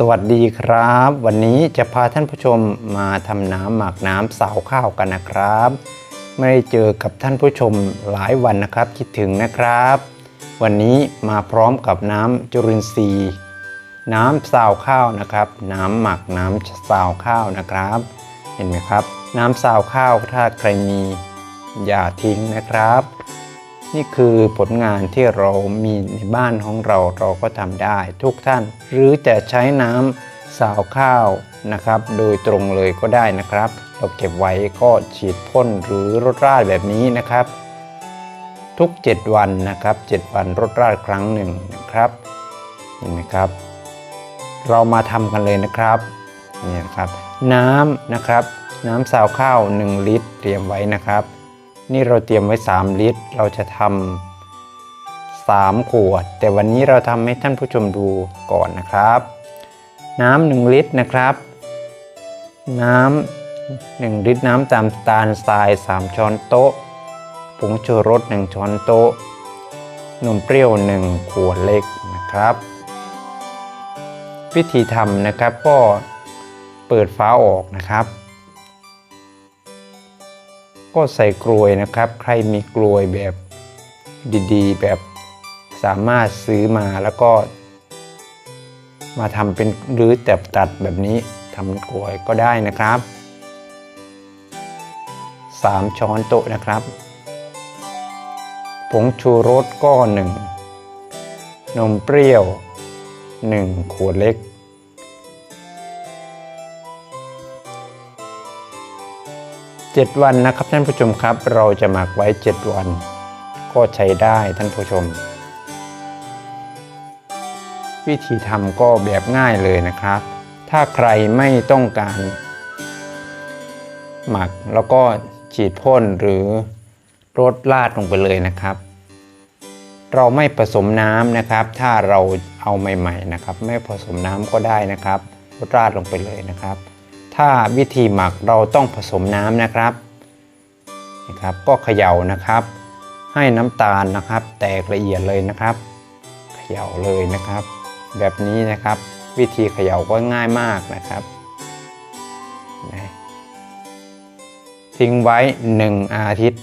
สวัสดีครับ วันนี้จะพาท่านผู้ชมมาทำน้ำหมักน้ำสาวข้าวกันนะครับ ไม่ได้เจอกับท่านผู้ชมหลายวันนะครับคิดถึงนะครับ วันนี้มาพร้อมกับน้ำจุลินทรีย์ น้ำสาวข้าวนะครับ น้ำหมักน้ำสาวข้าวนะครับ เห็นไหมครับ น้ำสาวข้าวถ้าใครมีอย่าทิ้งนะครับ นี่คือผลงานที่เรามีในบ้านของเราเราก็ทำได้ทุกท่าน หรือจะใช้น้ำสาวข้าวนะครับ โดยตรงเลยก็ได้นะครับ เราเก็บไว้ก็ฉีดพ่นหรือรดราดแบบนี้นะครับ ทุก 7 วันนะครับ 7 วันรดราดครั้งหนึ่งนะครับเห็นไหมครับ เรามาทำกันเลยนะครับนี่นะครับ น้ำนะครับ น้ำสาวข้าว 1 ลิตรเตรียมไว้นะครับ นี่เราเตรียมไว้ 3 ลิตร เราจะทำ3ขวด แต่วันนี้เราทำให้ท่านผู้ชมดูก่อนนะครับ น้ำ1ลิตรนะครับ น้ำ1ลิตรน้ำตามตาลทราย 3 ช้อนโต๊ะ ผงชูรส 1 ช้อนโต๊ะ นมเปรี้ยว 1 ขวดเล็กนะครับ วิธีทำนะครับก็เปิดฝาออกนะครับ ก็ใส่กลวยนะครับ ใครมีกลวยแบบดีๆ แบบสามารถซื้อมาแล้วก็ มาทำเป็นหรือแต่ตัดแบบนี้ทำกลวยก็ได้นะครับ 3 ช้อนโต๊ะนะครับ ผงชูรสก็หนึ่งนมเปรี้ยว 1 ขวดเล็ก 7 วันนะครับท่านผู้ชมครับ เราจะหมักไว้ 7 วัน ก็ใช้ได้ท่านผู้ชม วิธีทำก็แบบง่ายเลยนะครับ ถ้าใครไม่ต้องการ หมักแล้วก็ฉีดพ่นหรือรดลาดลงไปเลยนะครับ เราไม่ผสมน้ำนะครับ ถ้าเราเอาใหม่ ๆนะครับ ไม่ผสมน้ำก็ได้นะครับรดราดลงไปเลยนะครับ ถ้าวิธีหมักเราต้องผสมน้ำนะครับนะครับ ก็เขย่านะครับ ให้น้ำตาลนะครับ แตกละเอียดเลยนะครับ เขย่าเลยนะครับ แบบนี้นะครับ วิธีเขย่าก็ง่ายมากนะครับนะทิ้งไว้ 1 อาทิตย์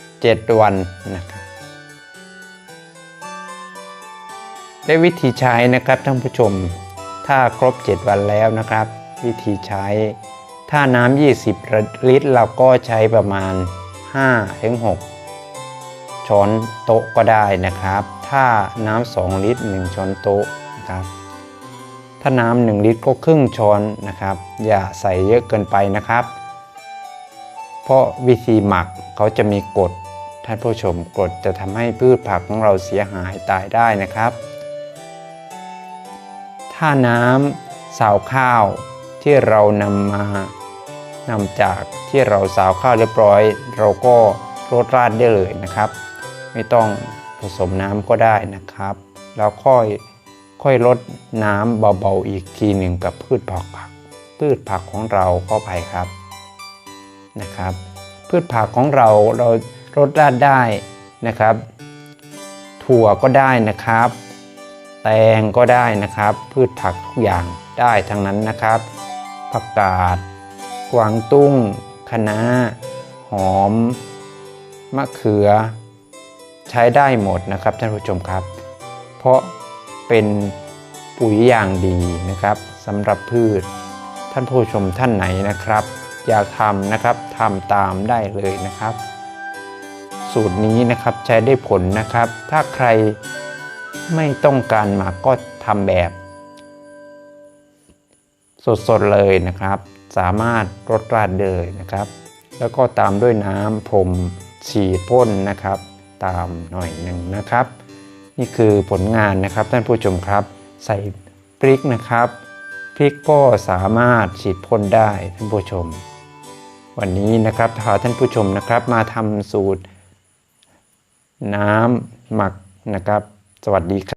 7 วันนะครับและวิธีใช้นะครับท่านผู้ชม ถ้าครบ 7 วันแล้วนะครับ วิธีใช้ ถ้าน้ำ 20 ลิตร เราก็ใช้ประมาณ 5-6 ช้อนโต๊ะก็ได้นะครับ ถ้าน้ำ 2 ลิตร 1 ช้อนโต๊ะนะครับ ถ้าน้ำ 1 ลิตรก็ครึ่งช้อนนะครับ อย่าใส่เยอะเกินไปนะครับ เพราะวิธีหมักเขาจะมีกรดท่านผู้ชมกรดจะทำให้พืชผักของเราเสียหายตายได้นะครับ ถ้าน้ำสาวข้าว ที่เรานำมานำจากที่เราสาวข้าวเรียบร้อย เราก็รดราดได้เลยนะครับ ไม่ต้องผสมน้ำก็ได้นะครับ แล้วค่อยค่อยลดน้ำเบาๆอีกทีหนึ่งกับพืชผักผักพืชผักของเราเข้าไปครับนะครับ พืชผักของเราเรารดราดได้นะครับ ถั่วก็ได้นะครับ แตงก็ได้นะครับ พืชผักทุกอย่างได้ทั้งนั้นนะครับ ผักกาด กวางตุ้ง คะน้า หอม มะเขือ ใช้ได้หมดนะครับท่านผู้ชมครับ เพราะเป็นปุ๋ยอย่างดีนะครับสำหรับพืช ท่านผู้ชมท่านไหนนะครับ อยากทำนะครับทำตามได้เลยนะครับ สูตรนี้นะครับใช้ได้ผลนะครับ ถ้าใครไม่ต้องการหมักก็ทำแบบ สดๆเลยนะครับ สามารถรดราดเลยนะครับ แล้วก็ตามด้วยน้ำพรมฉีดพ่นนะครับ ตามหน่อยหนึ่งนะครับ นี่คือผลงานนะครับท่านผู้ชมครับ ใส่พริกนะครับพริกก็สามารถฉีดพ่นได้ท่านผู้ชม วันนี้นะครับพาท่านผู้ชมนะครับมาทำสูตร น้ำหมักนะครับ สวัสดีครับ